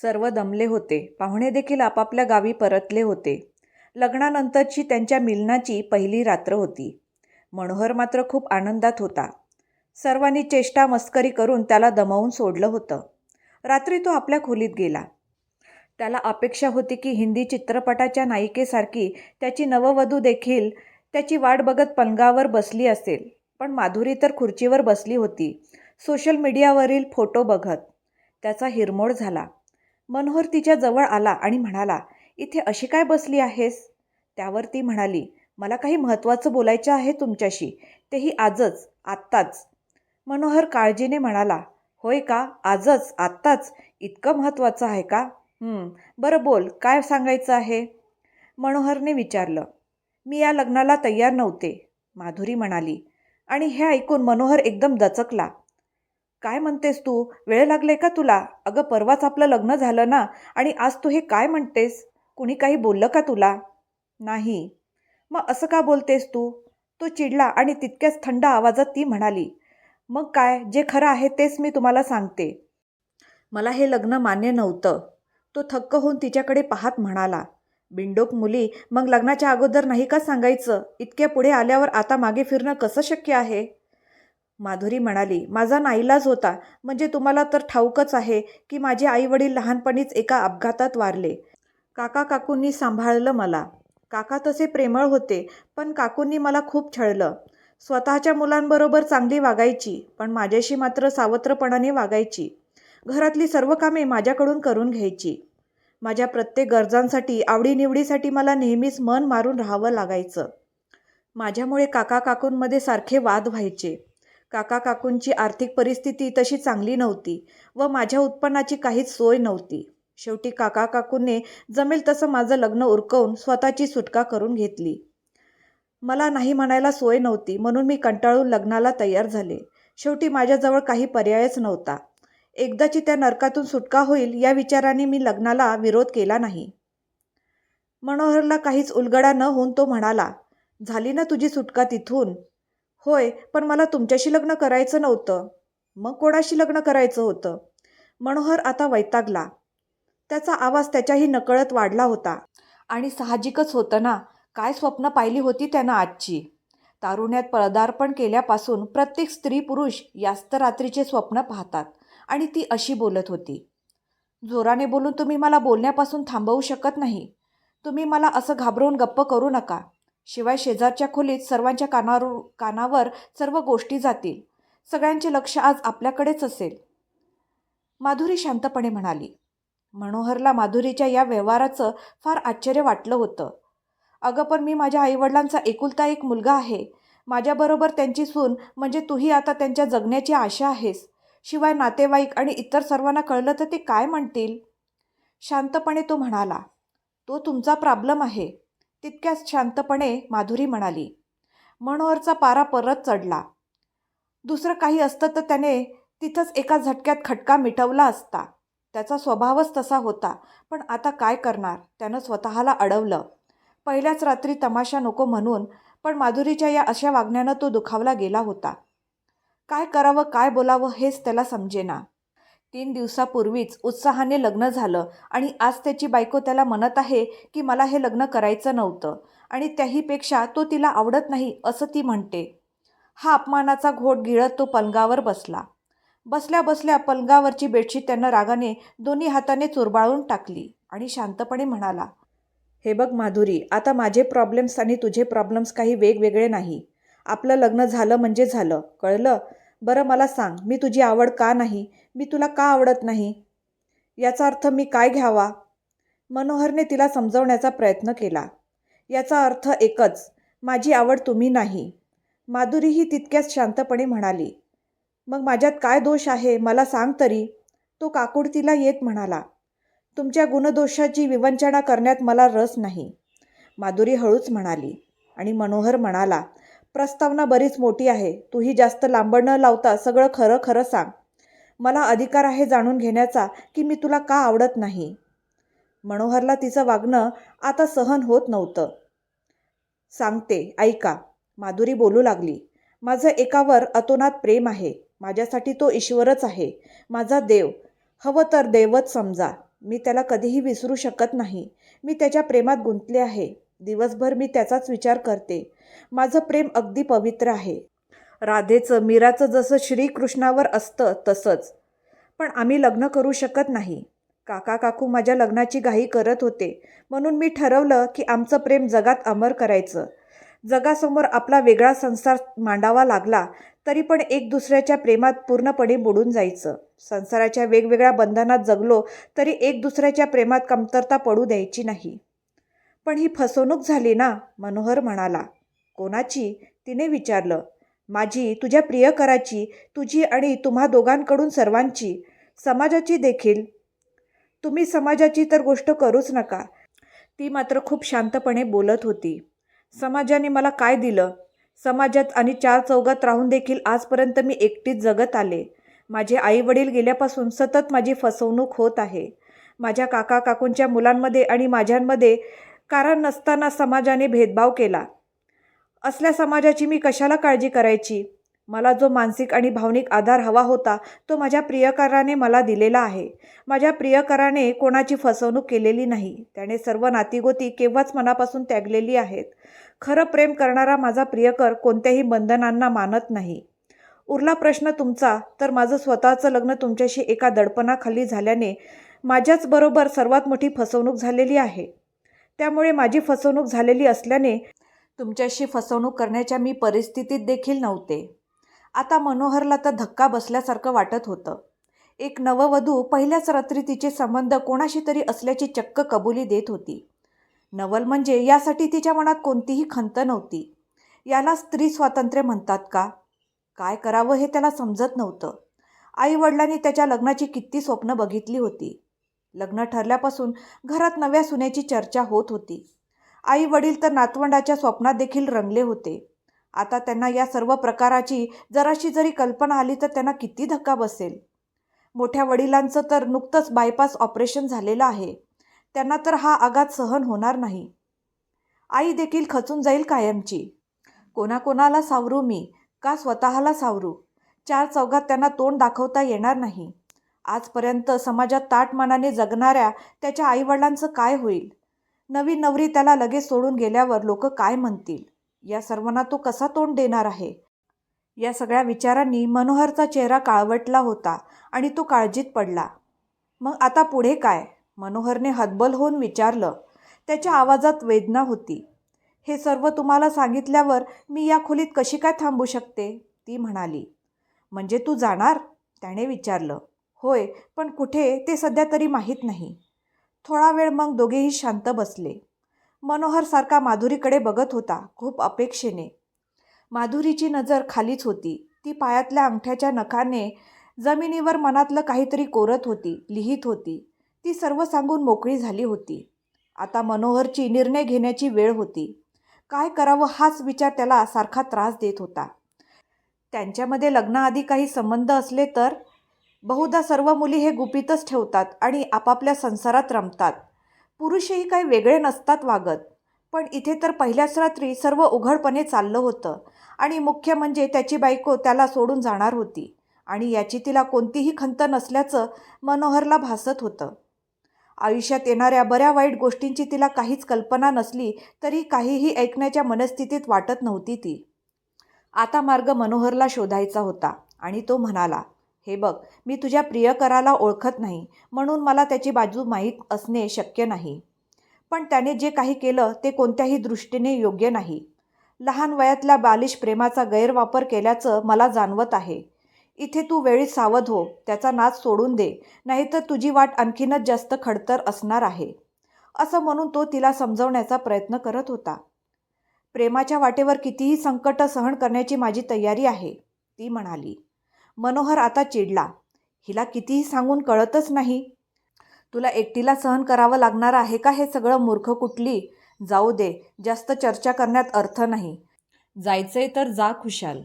सर्व दमले होते. पाहुणे देखील आपापल्या गावी परतले होते. लग्नानंतरची त्यांच्या मिलनाची पहिली रात्र होती. मनोहर मात्र खूप आनंदात होता. सर्वांनी चेष्टा मस्करी करून त्याला दमवून सोडलं होतं. रात्री तो आपल्या खोलीत गेला. त्याला अपेक्षा होती की हिंदी चित्रपटाच्या नायिकेसारखी त्याची नववधू देखील त्याची वाट बघत पलंगावर बसली असेल. पण माधुरी तर खुर्चीवर बसली होती. सोशल मीडियावरील फोटो बघत. त्याचा हिरमोड झाला. मनोहर तिच्या जवळ आला आणि म्हणाला इथे अशी काय बसली आहेस? त्यावर ती म्हणाली मला काही महत्त्वाचं बोलायचं आहे तुमच्याशी. तेही आजच आत्ताच. मनोहर काळजीने म्हणाला होय का? आजच आत्ताच? इतकं महत्त्वाचं आहे का? बरं बोल काय सांगायचं आहे? मनोहरने विचारलं मी या लग्नाला तयार नव्हते माधुरी म्हणाली. आणि हे ऐकून मनोहर एकदम दचकला. काय म्हणतेस तू? वेळ लागले का तुला? अगं परवाच आपलं लग्न झालं ना आणि आज तू हे काय म्हणतेस? कुणी काही बोललं का तुला? नाही. मग असं का बोलतेस तू? तो चिडला आणि तितक्याच थंड आवाजात ती म्हणाली मग काय जे खरं आहे तेच मी तुम्हाला सांगते. मला हे लग्न मान्य नव्हतं. तो थक्क होऊन तिच्याकडे पाहत म्हणाला बिंडोक मुली मग लग्नाच्या अगोदर नाही का सांगायचं इतक्या पुढे आल्यावर आता मागे फिरणं कसं शक्य आहे? माधुरी म्हणाली माझा नाईलाज होता. म्हणजे तुम्हाला तर ठाऊकच आहे की माझे आईवडील लहानपणीच एका अपघातात वारले. काका काकूंनी सांभाळलं मला. काका तसे प्रेमळ होते पण काकूंनी मला खूप छळलं. स्वतःच्या मुलांबरोबर चांगली वागायची पण माझ्याशी मात्र सावत्रपणाने वागायची. घरातली सर्व कामे माझ्याकडून करून घ्यायची. माझ्या प्रत्येक गरजांसाठी आवडीनिवडीसाठी मला नेहमीच मन मारून राहावं लागायचं. माझ्यामुळे काका काकूंमध्ये सारखे वाद व्हायचे. काका काकूंची आर्थिक परिस्थिती तशी चांगली नव्हती व माझ्या उत्पन्नाची काहीच सोय नव्हती. शेवटी काका काकूंनी जमेल तसं माझं लग्न उरकवून स्वतःची सुटका करून घेतली. मला नाही म्हणायला सोय नव्हती म्हणून मी कंटाळून लग्नाला तयार झाले. शेवटी माझ्याजवळ काही पर्यायच नव्हता. एकदाची त्या नरकातून सुटका होईल या विचाराने मी लग्नाला विरोध केला नाही. मनोहरला काहीच उलगडा न होऊन तो म्हणाला झाली ना तुझी सुटका तिथून? होय पण मला तुमच्याशी लग्न करायचं नव्हतं. मग कोणाशी लग्न करायचं होतं? मनोहर आता वैतागला. त्याचा आवाज त्याच्याही नकळत वाढला होता. आणि साहजिकच होतं ना काय स्वप्न पाहिली होती त्यानं आजची? तारुण्यात पदार्पण केल्यापासून प्रत्येक स्त्री पुरुष यास्त रात्रीचे स्वप्न पाहतात आणि ती अशी बोलत होती. जोराने बोलून तुम्ही मला बोलण्यापासून थांबवू शकत नाही. तुम्ही मला असं घाबरवून गप्प करू नका. शिवाय शेजारच्या खोलीत सर्वांच्या कानावर कानावर सर्व गोष्टी जातील. सगळ्यांचे लक्ष आज आपल्याकडेच असेल. माधुरी शांतपणे म्हणाली. मनोहरला माधुरीच्या या व्यवहाराचं फार आश्चर्य वाटलं होतं. अगं पण मी माझ्या आईवडिलांचा एकुलता एक मुलगा आहे. माझ्याबरोबर त्यांची सून म्हणजे तूही आता त्यांच्या जगण्याची आशा आहेस. शिवाय नातेवाईक आणि इतर सर्वांना कळलं तर ते काय म्हणतील? शांतपणे तो म्हणाला. तो तुमचा प्रॉब्लेम आहे. तितक्याच शांतपणे माधुरी म्हणाली मनोहरचा पारा परत चढला. दुसरं काही असतं तर त्याने तिथंच एका झटक्यात खटका मिटवला असता. त्याचा स्वभावच तसा होता पण आता काय करणार? त्यानं स्वतःला अडवलं. पहिल्याच रात्री तमाशा नको म्हणून पण माधुरीच्या या अशा वागण्यानं तो दुखावला गेला होता. काय करावं काय बोलावं हेच त्याला समजेना. तीन दिवसापूर्वीच उत्साहाने लग्न झालं आणि आज त्याची बायको त्याला म्हणत आहे की मला हे लग्न करायचं नव्हतं आणि त्याहीपेक्षा तो तिला आवडत नाही असं ती म्हणते. हा अपमानाचा घोट गिळत तो पलंगावर बसला. बसल्या बसल्या पलंगावरची बेडशीट त्यानं रागाने दोन्ही हाताने चुरबाळून टाकली आणि शांतपणे म्हणाला हे बघ माधुरी आता माझे प्रॉब्लेम्स आणि तुझे प्रॉब्लेम्स काही वेगवेगळे नाही. आपलं लग्न झालं म्हणजे झालं कळलं? बरं मला सांग मी तुझी आवड का नाही? मी तुला का आवडत नाही? याचा अर्थ मी काय घ्यावा? मनोहरने तिला समजवण्याचा प्रयत्न केला. याचा अर्थ एकच माझी आवड तुम्ही नाही. माधुरीही तितक्याच शांतपणे म्हणाली. मग माझ्यात काय दोष आहे? मला सांग तरी. तो काकुडतीला येत म्हणाला. तुमच्या गुणदोषाची विवंचना करण्यात मला रस नाही. माधुरी हळूच म्हणाली आणि मनोहर म्हणाला प्रस्तावना बरीच मोठी आहे. तूही जास्त लांबड न लावता सगळं खरं खरं सांग. मला अधिकार आहे जाणून घेण्याचा की मी तुला का आवडत नाही? मनोहरला तिचं वागणं आता सहन होत नव्हतं. सांगते ऐका. माधुरी बोलू लागली. माझं एकावर अतोनात प्रेम आहे. माझ्यासाठी तो ईश्वरच आहे. माझा देव. हवं तर देवच समजा. मी त्याला कधीही विसरू शकत नाही. मी त्याच्या प्रेमात गुंतले आहे. दिवसभर मी त्याचाच विचार करते. माझं प्रेम अगदी पवित्र आहे. राधेचं मीराचं जसं श्रीकृष्णावर असतं तसंच. पण आम्ही लग्न करू शकत नाही. काका काकू माझ्या लग्नाची घाई करत होते. म्हणून मी ठरवलं की आमचं प्रेम जगात अमर करायचं. जगासमोर आपला वेगळा संसार मांडावा लागला तरी पण एक दुसऱ्याच्या प्रेमात पूर्णपणे बुडून जायचं. संसाराच्या वेगवेगळ्या बंधनात जगलो तरी एक दुसऱ्याच्या प्रेमात कमतरता पडू द्यायची नाही. पण ही फसवणूक झाली ना मनोहर म्हणाला. कोणाची? तिने विचारलं. माझी तुझ्या प्रियकराची तुझी आणि तुम्हा दोघांकडून सर्वांची. समाजाची देखील. तुम्ही समाजाची तर गोष्ट करूच नका. ती मात्र खूप शांतपणे बोलत होती. समाजाने मला काय दिलं? समाजात आणि चार चौघात राहून देखील आजपर्यंत मी एकटीच जगत आले. माझे आई वडील गेल्यापासून सतत माझी फसवणूक होत आहे. माझ्या काका काकूंच्या मुलांमध्ये आणि माझ्यांमध्ये कारण नसताना समाजाने भेदभाव केला. असल्या समाजाची मी कशाला काळजी करायची? मला जो मानसिक आणि भावनिक आधार हवा होता तो माझ्या प्रियकराने मला दिलेला आहे. माझ्या प्रियकराने कोणाची फसवणूक केलेली नाही. त्याने सर्व नातीगोती केव्हाच मनापासून त्यागलेली आहेत. खरं प्रेम करणारा माझा प्रियकर कोणत्याही बंधनांना मानत नाही. उरला प्रश्न तुमचा तर माझं स्वतःचं लग्न तुमच्याशी एका दडपणाखाली झाल्याने माझ्याचबरोबर सर्वात मोठी फसवणूक झालेली आहे. त्यामुळे माझी फसवणूक झालेली असल्याने तुमच्याशी फसवणूक करण्याच्या मी परिस्थितीत देखील नव्हते. आता मनोहरला तर धक्का बसल्यासारखं वाटत होतं. एक नववधू पहिल्याच रात्री तिचे संबंध कोणाशी तरी असल्याची चक्क कबुली देत होती. नवल म्हणजे यासाठी तिच्या मनात कोणतीही खंत नव्हती. याला स्त्री स्वातंत्र्य म्हणतात का? काय करावं हे त्याला समजत नव्हतं. आईवडिलांनी त्याच्या लग्नाची किती स्वप्न बघितली होती. लग्न ठरल्यापासून घरात नव्या सुनेची चर्चा होत होती. आई वडील तर नातवंडाच्या स्वप्नात देखील रंगले होते. आता त्यांना या सर्व प्रकाराची जराशी जरी कल्पना आली तर त्यांना किती धक्का बसेल. मोठ्या वडिलांचं तर नुकतंच बायपास ऑपरेशन झालेलं आहे. त्यांना तर हा आघात सहन होणार नाही. आई देखील खचून जाईल कायमची. कोणाकोणाला सावरू मी? का स्वतःला सावरू? चार चौघात त्यांना तोंड दाखवता येणार नाही. आजपर्यंत समाजात ताटमानाने जगणाऱ्या त्याच्या आईवडिलांचं काय होईल? नवी नवरी त्याला लगेच सोडून गेल्यावर लोक काय म्हणतील? या सर्वांना तो कसा तोंड देणार आहे? या सगळ्या विचारांनी मनोहरचा चेहरा काळवटला होता आणि तो काळजीत पडला. मग आता पुढे काय? मनोहरने हतबल होऊन विचारलं. त्याच्या आवाजात वेदना होती. हे सर्व तुम्हाला सांगितल्यावर मी या खोलीत कशी काय थांबू शकते? ती म्हणाली. म्हणजे तू जाणार? त्याने विचारलं. होय पण कुठे ते सध्या तरी माहीत नाही. थोडा वेळ मग दोघेही शांत बसले. मनोहर सारखा माधुरीकडे बघत होता खूप अपेक्षेने. माधुरीची नजर खालीच होती. ती पायातल्या अंगठ्याच्या नखाने जमिनीवर मनातलं काहीतरी कोरत होती लिहित होती. ती सर्व सांगून मोकळी झाली होती. आता मनोहरची निर्णय घेण्याची वेळ होती. काय करावं हाच विचार त्याला सारखा त्रास देत होता. त्यांच्यामध्ये लग्नाआधी काही संबंध असले तर बहुधा सर्व मुली हे गुपितच ठेवतात आणि आपापल्या संसारात रमतात. पुरुषही काही वेगळे नसतात वागत. पण इथे तर पहिल्याच रात्री सर्व उघडपणे चाललं होतं आणि मुख्य म्हणजे त्याची बायको त्याला सोडून जाणार होती आणि याची तिला कोणतीही खंत नसल्याचं मनोहरला भासत होतं. आयुष्यात येणाऱ्या बऱ्या वाईट गोष्टींची तिला काहीच कल्पना नसली तरी काहीही ऐकण्याच्या मनस्थितीत वाटत नव्हती ती. आता मार्ग मनोहरला शोधायचा होता आणि तो म्हणाला हे बघ मी तुझ्या प्रियकराला ओळखत नाही म्हणून मला त्याची बाजू माहीत असणे शक्य नाही. पण त्याने जे काही केलं ते कोणत्याही दृष्टीने योग्य नाही. लहान वयातल्या बालिश प्रेमाचा गैरवापर केल्याचं मला जाणवत आहे. इथे तू वेळी सावध हो त्याचा नाच सोडून दे नाहीतर तुझी वाट आणखीनच जास्त खडतर असणार आहे. असं म्हणून तो तिला समजवण्याचा प्रयत्न करत होता. प्रेमाच्या वाटेवर कितीही संकट सहन करण्याची माझी तयारी आहे ती म्हणाली. मनोहर आता चिडला. हिला कितीही सांगून कळतच नाही. तुला एकटीला सहन करावं लागणार आहे का हे सगळं मूर्ख कुठली? जाऊ दे जास्त चर्चा करण्यात अर्थ नाही. जायचंय तर जा खुशाल.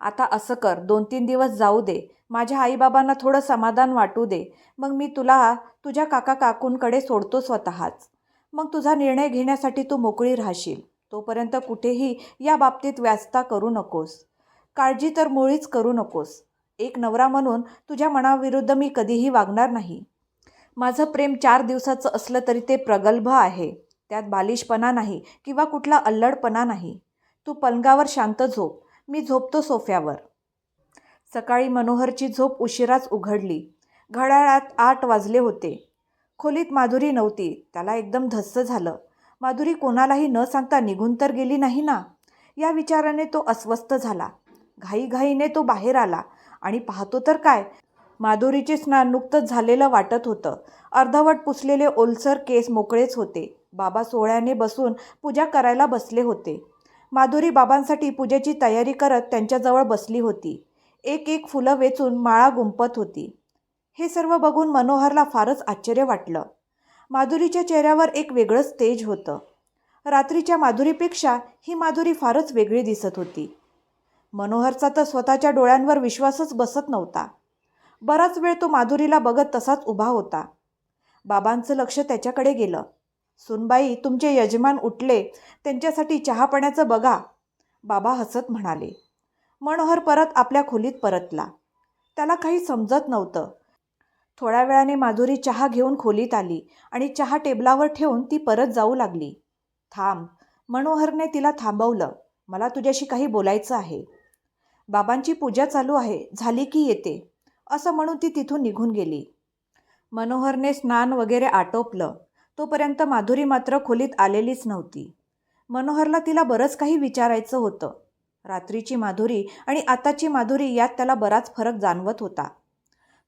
आता असं कर दोन तीन दिवस जाऊ दे. माझ्या आईबाबांना थोडं समाधान वाटू दे. मग मी तुला तुझ्या काका काकूंकडे सोडतो स्वतःच. मग तुझा निर्णय घेण्यासाठी तू मोकळी राहशील. तोपर्यंत कुठेही या बाबतीत व्याजता करू नकोस. काळजी तर मुळीच करू नकोस. एक नवरा म्हणून तुझ्या मनाविरुद्ध मी कधीही वागणार नाही. माझं प्रेम चार दिवसाचं असलं तरी ते प्रगल्भ आहे. त्यात बालिशपणा नाही किंवा कुठला अल्लडपणा नाही. तू पलंगावर शांत झोप. मी झोपतो सोफ्यावर. सकाळी मनोहरची झोप उशिराच उघडली. घड्याळात आठ वाजले होते. खोलीत माधुरी नव्हती. त्याला एकदम धस्स झालं. माधुरी कोणालाही न सांगता निघून तर गेली नाही ना? या विचाराने तो अस्वस्थ झाला. घाईघाईने तो बाहेर आला. आणि पाहतो तर काय? माधुरीचे स्नान नुकतंच झालेलं वाटत होतं. अर्धवट पुसलेले ओलसर केस मोकळेच होते. बाबा सोहळ्याने बसून पूजा करायला बसले होते. माधुरी बाबांसाठी पूजेची तयारी करत त्यांच्याजवळ बसली होती. एक एक फुलं वेचून माळा गुंपत होती. हे सर्व बघून मनोहरला फारच आश्चर्य वाटलं. माधुरीच्या चेहऱ्यावर एक वेगळंच तेज होतं. रात्रीच्या माधुरीपेक्षा ही माधुरी फारच वेगळी दिसत होती. मनोहरचा तर स्वतःच्या डोळ्यांवर विश्वासच बसत नव्हता. बराच वेळ तो माधुरीला बघत तसाच उभा होता. बाबांचं लक्ष त्याच्याकडे गेलं. सुनबाई तुमचे यजमान उठले. त्यांच्यासाठी चहापाण्याचं बघा. बाबा हसत म्हणाले. मनोहर परत आपल्या खोलीत परतला. त्याला काही समजत नव्हतं. थोड्या वेळाने माधुरी चहा घेऊन खोलीत आली आणि चहा टेबलावर ठेवून ती परत जाऊ लागली. थांब. मनोहरने तिला थांबवलं. मला तुझ्याशी काही बोलायचं आहे. बाबांची पूजा चालू आहे झाली की येते. असं म्हणून ती तिथून निघून गेली. मनोहरने स्नान वगैरे आटोपलं. तोपर्यंत माधुरी मात्र खोलीत आलेलीच नव्हती. मनोहरला तिला बरंच काही विचारायचं होतं. रात्रीची माधुरी आणि आताची माधुरी यात त्याला बराच फरक जाणवत होता.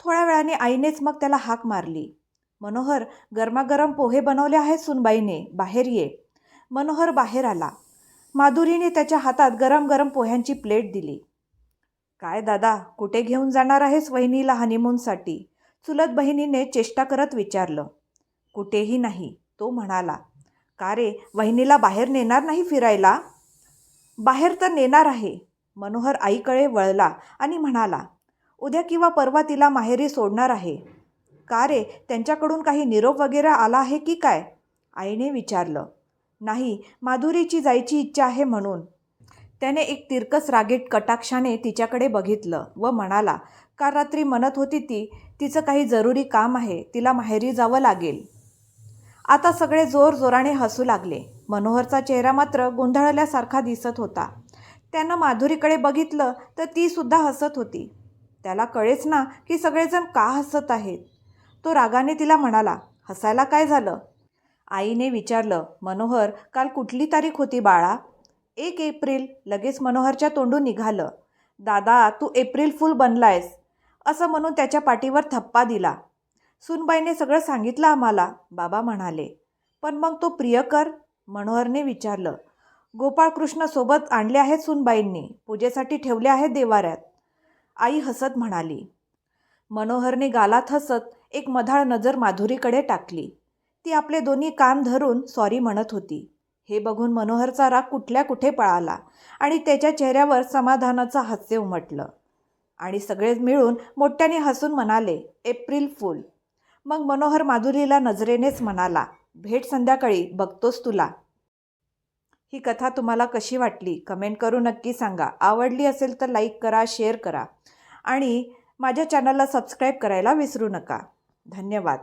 थोड्या वेळाने आईनेच मग त्याला हाक मारली. मनोहर गरमागरम पोहे बनवले आहेत सुनबाईने बाहेर ये. मनोहर बाहेर आला. माधुरीने त्याच्या हातात गरम गरम पोह्यांची प्लेट दिली. काय दादा कुठे घेऊन जाणार आहेस वहिनीला हनीमूनसाठी चुलत बहिणीने चेष्टा करत विचारलं. कुठेही नाही तो म्हणाला. का रे वहिनीला बाहेर नेणार नाही फिरायला? बाहेर तर नेणार आहे. मनोहर आईकडे वळला आणि म्हणाला उद्या किंवा परवा तिला माहेरी सोडणार आहे. का रे त्यांच्याकडून काही निरोप वगैरे आला आहे की काय? आईने विचारलं. नाही माधुरीची जायची इच्छा आहे म्हणून. त्याने एक तिरकस रागीट कटाक्षाने तिच्याकडे बघितलं व म्हणाला काल रात्री म्हणत होती ती तिचं काही जरुरी काम आहे तिला माहेरी जावं लागेल. आता सगळे जोर जोराने हसू लागले. मनोहरचा चेहरा मात्र गोंधळल्यासारखा दिसत होता. त्यानं माधुरीकडे बघितलं तर ती सुद्धा हसत होती. त्याला कळेच ना की सगळेजण का हसत आहेत. तो रागाने तिला म्हणाला हसायला काय झालं? आईने विचारलं मनोहर काल कुठली तारीख होती बाळा? एक एप्रिल लगेच मनोहरच्या तोंडून निघालं. दादा तू एप्रिल फुल बनलायस असं म्हणून त्याच्या पाठीवर थप्पा दिला. सुनबाईने सगळं सांगितलं आम्हाला बाबा म्हणाले. पण मग तो प्रियकर मनोहरने विचारलं. गोपाळकृष्ण सोबत आणले आहेत सुनबाईंनी पूजेसाठी ठेवले आहेत देवाऱ्यात आई हसत म्हणाली. मनोहरने गालात हसत एक मधाळ नजर माधुरीकडे टाकली. ती आपले दोन्ही कान धरून सॉरी म्हणत होती. हे बघून मनोहरचा राग कुठल्या कुठे पळाला आणि त्याच्या चेहऱ्यावर समाधानाचं हास्य उमटलं. आणि सगळे मिळून मोठ्याने हसून म्हणाले एप्रिल फुल. मग मनोहर माधुरीला नजरेनेच म्हणाला भेट संध्याकाळी बघतोस तुला. ही कथा तुम्हाला कशी वाटली? कमेंट करून नक्की सांगा. आवडली असेल तर लाईक करा शेअर करा आणि माझ्या चॅनलला सबस्क्राईब करायला विसरू नका. धन्यवाद.